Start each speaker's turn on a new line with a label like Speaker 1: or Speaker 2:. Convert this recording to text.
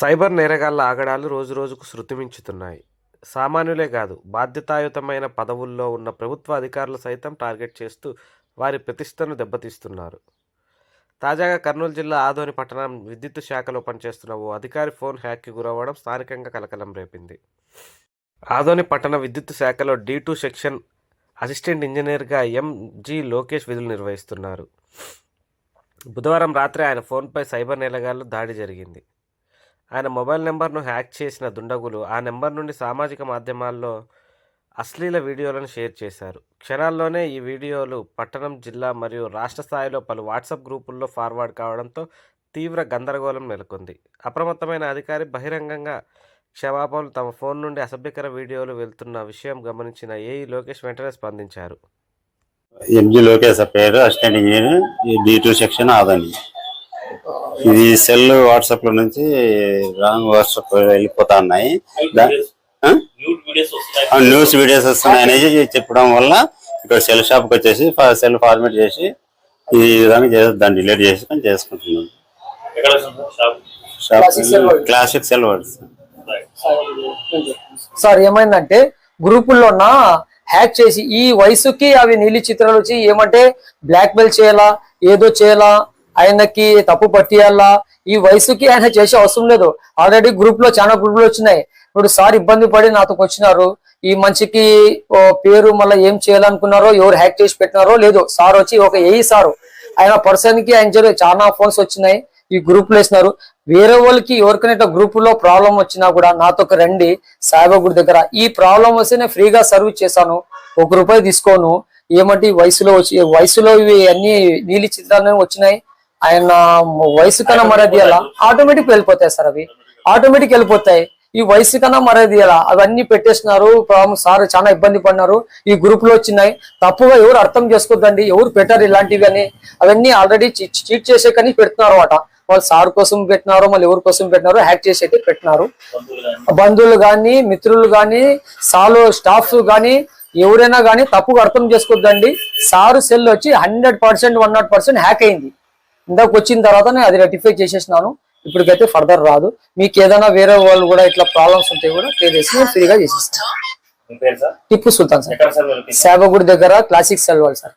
Speaker 1: Cyber నేరగాళ్ళ ఆగడాలు రోజురోజుకు శృతిమించుతున్నాయి. సామాన్యులే కాదు బాధ్యతాయుతమైన పదవుల్లో ఉన్న ప్రభుత్వ అధికారులు సైతం టార్గెట్ చేస్తూ వారి ప్రతిష్టను దెబ్బతీస్తున్నారు. తాజాగా కర్నూలు జిల్లా ఆదోని పట్టణం విద్యుత్ శాఖలో పనిచేస్తున్న ఓ అధికారి ఫోన్ హ్యాక్కి గురవ్వడం స్థానికంగా కలకలం రేపింది. ఆదోని పట్టణ విద్యుత్ శాఖలో డి టూ సెక్షన్ అసిస్టెంట్ ఇంజనీర్గా ఎంజి లోకేష్ విధులు నిర్వహిస్తున్నారు. బుధవారం రాత్రి ఆయన ఫోన్పై సైబర్ నేలగాళ్ళు దాడి జరిగింది. ఆయన మొబైల్ నెంబర్ను హ్యాక్ చేసిన దుండగులు ఆ నెంబర్ నుండి సామాజిక మాధ్యమాల్లో అశ్లీల వీడియోలను షేర్ చేశారు. క్షణాల్లోనే ఈ వీడియోలు పట్టణం జిల్లా మరియు రాష్ట్ర స్థాయిలో పలు వాట్సాప్ గ్రూపుల్లో ఫార్వర్డ్ కావడంతో తీవ్ర గందరగోళం నెలకొంది. అప్రమత్తమైన అధికారి బహిరంగంగా క్షమాపణలు తమ ఫోన్ నుండి అసభ్యకర వీడియోలు వెళ్తున్న విషయం గమనించిన ఏఈ లోకేష్ వెంటనే స్పందించారు.
Speaker 2: ఎంజి లోకేష్ పేరు assistant engineer B two section ఆదని. ఇది సెల్ వాట్సాప్లో నుంచి రాంగ్ వాట్సాప్ వెళ్ళిపోతా ఉన్నాయి. న్యూస్ వీడియోస్ వస్తున్నాయి. అనేది చెప్పడం వల్ల ఇక్కడ సెల్ షాప్కి వచ్చేసి సెల్ ఫార్మేట్ చేసి ఈ విధంగా చేసి దాన్ని డిలీట్ చేసుకొని చేసుకుంటున్నాం.
Speaker 3: Shop.
Speaker 2: Classic cell words
Speaker 4: sir ఏమైందంటే గ్రూపుల్లోన హ్యాక్ చేసి ఈ వయసుకి అవి నీలి చిత్రాలు వచ్చి ఏమంటే బ్లాక్ మెయిల్ చేయాలా ఏదో చేయాలా ఆయనకి తప్పు పట్టియాలా? ఈ వయసుకి ఆయన చేసే అవసరం లేదు. ఆల్రెడీ గ్రూప్లో చాలా గ్రూపులు వచ్చినాయి. ఇప్పుడు సార్ ఇబ్బంది పడి నాతో వచ్చినారు. ఈ మనిషికి పేరు మళ్ళీ ఏం చేయాలనుకున్నారో ఎవరు హ్యాక్ చేసి పెట్టినారో లేదు. సార్ వచ్చి ఒక ఏఈ సారు. ఆయన పర్సన్కి ఆయన జరి- చాలా ఫోన్స్ వచ్చినాయి. ఈ గ్రూప్లో వేసినారు. వేరే వాళ్ళకి ఎవరికైనా గ్రూప్లో ప్రాబ్లం వచ్చినా కూడా నాతో ఒక రండి. సాయిబాబు దగ్గర. ఈ ప్రాబ్లం వస్తే నేను ఫ్రీగా సర్వీస్ చేశాను. ఒక రూపాయి తీసుకోను. ఏమంటే ఈ వయసులో వచ్చి వయసులో ఇవి అన్ని నీలి చిత్రాలు వచ్చినాయి. ఆయన వయసు కన్నా మరది ఎలా? ఆటోమేటిక్ వెళ్ళిపోతాయి సార్ అవి. ఆటోమేటిక్ వెళ్ళిపోతాయి. ఈ వయసు కన్నా మరది ఎలా? అవన్నీ పెట్టేస్తున్నారు సార్ చాలా ఇబ్బంది పడినారు. ఈ గ్రూప్లో వచ్చినాయి. తప్పుగా ఎవరు అర్థం చేసుకోద్దండి? ఎవరు పెట్టారు ఇలాంటివి అని? అవన్నీ ఆల్రెడీ చీట్ చేసే కానీ పెడుతున్నారు అట వాళ్ళు సార్ కోసం పెట్టినారు మళ్ళీ ఎవరి కోసం పెట్టినారో హ్యాక్ చేసి అయితే పెట్టినారు.
Speaker 3: బంధువులు కానీ
Speaker 4: మిత్రులు కానీ సాలు స్టాఫ్ కానీ ఎవరైనా కానీ తప్పుగా అర్థం చేసుకోద్దండి. సారు సెల్ వచ్చి hundred percent one not percent hack అయింది. ఇందాక వచ్చిన తర్వాత నేను అది రెటిఫై చేసేసినాను. ఇప్పటికైతే ఫర్దర్ రాదు. మీకు ఏదైనా వేరే వాళ్ళు కూడా ఇట్లా ప్రాబ్లమ్స్ ఉంటే కూడా క్లియర్ చేసి నేను ఫ్రీగా చేసిస్తాను టిప్పు సుల్తాన్ సార్. సేవగుడి దగ్గర క్లాసిక్ సెల్ వాళ్ళు సార్.